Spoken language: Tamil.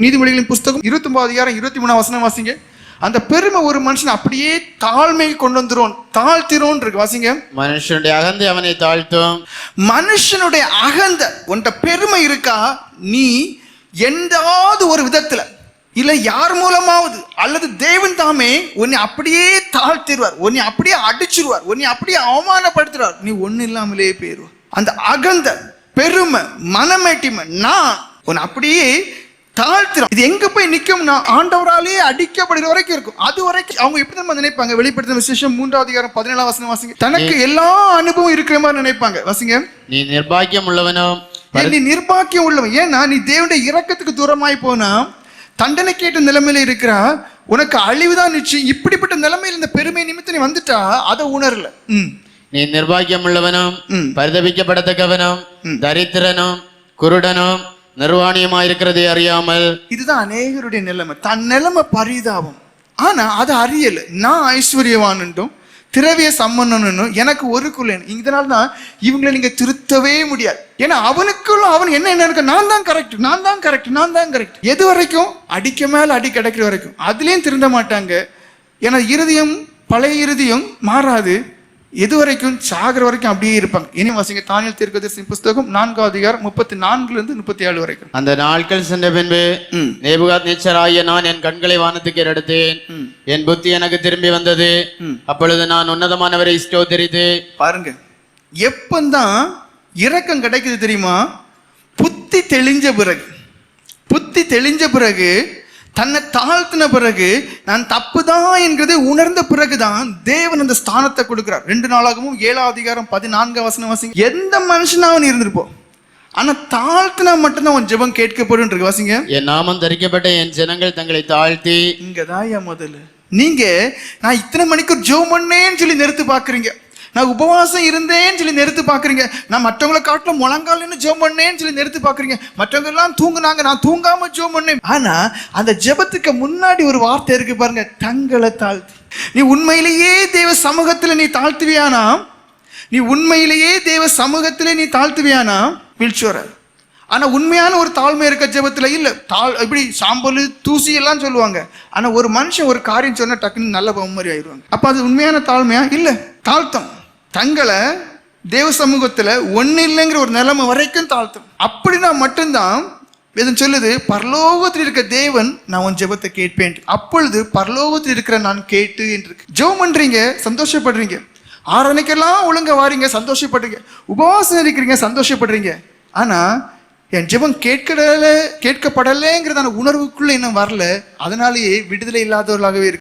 நீதிமொழிகளின் புஸ்தகம் இருபத்தி ஒன்பது அதிகாரம் இருபத்தி மூணாம் வசனம் வாசிங்க. அந்த பெருமை ஒரு மனுஷன் அப்படியே தாழ்மையை கொண்டு வந்துரும். தாழ்த்திரும் இருக்கு. வாசிங்க. மனுஷனுடைய அகந்தை அவனை தாழ்த்தும். மனுஷனுடைய அகந்த உன்ட பெருமை இருக்கா? நீ எந்தாவது ஒரு விதத்துல இல்ல யார் மூலமாவது அல்லது தேவன் தாமே உன்னை அப்படியே தாழ்த்திடுவார் உன்னை அப்படியே அடிச்சிருவார். உன்னை அப்படியே அவமானப்படுத்துவார் நீ ஒண்ணு இல்லாமலே போயிருவார் அந்த அகந்த பெருமை மனமேட்டிமை நான் உன்னை அப்படியே தாழ்த்திடும் இது எங்க போய் நிக்கும்னா ஆண்டவராலேயே அடிக்கப்படுகிற வரைக்கும் இருக்கும். அது வரைக்கும் அவங்க எப்படி நம்ம நினைப்பாங்க? வெளிப்படுத்தின விசேஷம் மூன்றாவது அதிகாரம் பதினேழாம் வசனம் வாசிங்க. தனக்கு எல்லா அனுபவம் இருக்கிற மாதிரி நினைப்பாங்க. வாசிங்க. நீ நிர்பாக்கியம் உள்ளவனும் நீ நிர்பாக்கியம் உள்ளவன்? ஏன்னா நீ தேவனுடைய இரக்கத்துக்கு தூரமாய் போனா தண்டனை கேட்ட நிலைமையில இருக்கிறா உனக்கு அழிவுதான் நிச்சயம். இப்படிப்பட்ட நிலைமையில இந்த பெருமை நிமித்தம் நீ வந்துட்டா அதை உணரல. நீ நிர்பாக்கியம் உள்ளவனும். பரிதபிக்கப்படத்தக்கவனும் தரித்திரனும் குருடனும் நிர்வாணியமாயிருக்கிறதை அறியாமல் இதுதான் அநேகருடைய நிலைமை. தன் நிலைமை பரிதாபம். ஆனா அதை அறியல. நான் ஐஸ்வர்யவானுண்டும் திரவிய சம்பந்தனும் எனக்கு ஒரு குள்ளன் இதனால தான் இவங்களை நீங்க திருத்தவே முடியாது. ஏன்னா அவனுக்குள்ள அவன் என்ன என்ன இருக்கு நான் தான் கரெக்ட் நான் தான் கரெக்ட் நான் தான் கரெக்ட் எது வரைக்கும்? அடிக்க மேல அடி கிடைக்கிற வரைக்கும். அதுலயும் திருந்த மாட்டாங்க. ஏன்னா இருதயம் பழைய இறுதியும் மாறாது. எது வரைக்கும் சாகிற வரைக்கும் அப்படியே இருப்பாங்க. இனி வாசிங்க தானியல் தீர்க்கதரிசி புஸ்தகம் நான்காவது அதிகாரம் முப்பத்தி நான்குல இருந்து முப்பத்தி ஏழு வரைக்கும். அந்த நாட்கள் சென்ற பின்பு. நேபுகாத் நேச்சராகிய நான் என் கண்களை வானத்துக்கு எடுத்தேன் என் புத்தி எனக்கு திரும்பி வந்தது. அப்பொழுது நான் உன்னதமானவரை ஸ்தோத்தரித்து பாருங்க. எப்பந்தான் இரக்கம் கிடைக்குது தெரியுமா? புத்தி தெளிஞ்ச பிறகு புத்தி தெளிஞ்ச பிறகு தன்னை தாழ்த்தின பிறகு நான் தப்பு தான் என்கிறதை உணர்ந்த பிறகுதான் தேவன் அந்த ஸ்தானத்தை கொடுக்கிறார். ரெண்டு நாளாகவும் ஏழாம் அதிகாரம் பதினான்கு வசனம் வாசிங்க. எந்த மனுஷனா அவன் இருந்திருப்போம் ஆனா தாழ்த்தினா மட்டும்தான் அவன் ஜெபம் கேட்கப்படும் இருக்கு வாசிங்க. என் நாமம் தரிக்கப்பட்ட என் ஜனங்கள் தங்களை தாழ்த்தி. இங்கதான் என் முதல்ல நீங்க நான் இத்தனை மணிக்கு ஜோம் பண்ணேன்னு சொல்லி நிறுத்து பாக்குறீங்க நான் உபவாசம் இருந்தேன்னு சொல்லி நிறுத்து பார்க்குறீங்க. நான் மற்றவங்களை காட்டிலும் முழங்கால்னு ஜோம் பண்ணேன்னு சொல்லி நிறுத்து பார்க்குறீங்க. மற்றவங்க எல்லாம் தூங்குனாங்க நான் தூங்காம ஜோம் பண்ணேன். ஆனால் அந்த ஜெபத்துக்கு முன்னாடி ஒரு வார்த்தை இருக்கு பாருங்க தங்களை தாழ்த்தி. நீ உண்மையிலேயே தேவ சமூகத்தில் நீ தாழ்த்துவியானா? நீ உண்மையிலேயே தேவ சமூகத்தில் நீ தாழ்த்துவியானா? வீழ்ச்சியோராது ஆனால் உண்மையான ஒரு தாழ்மை இருக்க ஜெபத்தில் இல்லை. தாழ் இப்படி சாம்பல் தூசி எல்லாம் சொல்லுவாங்க. ஆனால் ஒரு மனுஷன் ஒரு காரியம் சொன்னால் டக்குன்னு நல்ல மாதிரி ஆயிடுவாங்க. அப்போ அது உண்மையான தாழ்மையா? இல்லை. தாழ்த்தம். தங்களை தேவ சமூகத்தில் ஒன்று இல்லைங்கிற ஒரு நிலைமை வரைக்கும் தாழ்த்தும். அப்படின்னா மட்டும்தான் இதன் சொல்லுது பரலோகத்தில் இருக்க தேவன் நான் உன் ஜெபத்தை கேட்பேன். அப்பொழுது பரலோகத்தில் இருக்கிற நான் கேட்டு என்று இருக்கு. ஜெபம் பண்றீங்க சந்தோஷப்படுறீங்க. ஆரணிக்கெல்லாம் ஒழுங்கா வாரீங்க சந்தோஷப்படுறீங்க. உபவாசம் இருக்கிறீங்க சந்தோஷப்படுறீங்க. ஆனா என் ஜெபம் கேட்கல கேட்கப்படலைங்கிறதான உணர்வுக்குள்ள இன்னும் வரல. அதனாலேயே விடுதலை இல்லாதவர்களாகவே இருக்கு